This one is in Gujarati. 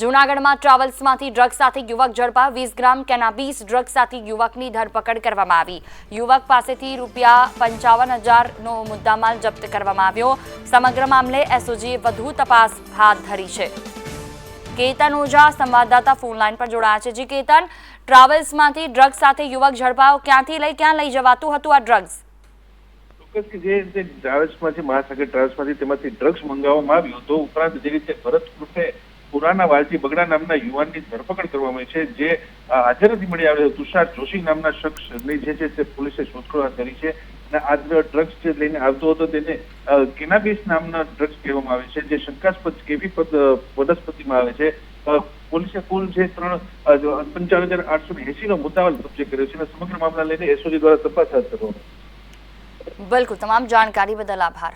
જૂનાગઢમાં ટ્રાવેલ્સમાંથી ડ્રગ્સ સાથે યુવક ઝડપા, વીસ ગ્રામ કેનાબીસ ડ્રગ સાથે યુવકની ધરપકડ કરવામાં આવી. યુવક પાસેથી રૂપિયા પંચાવન હજારનો મુદ્દામાલ જપ્ત કરવામાં આવ્યો. સમગ્ર મામલે એસઓજીએ વધુ તપાસ હાથ ધરી છે. કેતન ઓઝા, સંવાદદાતા ફોનલાઈન પર જોડાયા છે. જી કેતન, ટ્રાવેલ્સમાંથી ડ્રગ્સ સાથે યુવક ઝડપાયો ક્યાંથી લઈ, ક્યાં લઈ જવાતું હતું આ ડ્રગ્સ? જે ટ્રાવેલ્સમાંથી, મહાસાગર ટ્રાવેલ્સમાંથી તેમાંથી ડ્રગ્સ મંગાવવામાં આવ્યું, તો ઉપરાંત જે રીતે ભરત ઉર્ફે પુરાના વાલજી બગડા નામના યુવાનની ધરપકડ કરવામાં છે, જે હાજર મળી આવ્યો તુષાર જોશી નામના શખ્સની જે છે તે પોલીસે શોધખોળ હાથ છે અને આ ડ્રગ્સ જે લઈને આવતો હતો તેને કેનાબીસ નામના ડ્રગ્સ કહેવામાં આવે છે, જે શંકાસ્પદ કેવી વનસ્પતિમાં આવે છે. પોલીસે કુલ જે ત્રણ પંચાવન હજાર આઠસો એસી નો મુદ્દામાલ કબજે કર્યો છે અને સમગ્ર મામલા લઈને એસઓજી દ્વારા તપાસ હાથ ધરવામાં બિલકુલ, તમામ જાણકારી બદલ આભાર.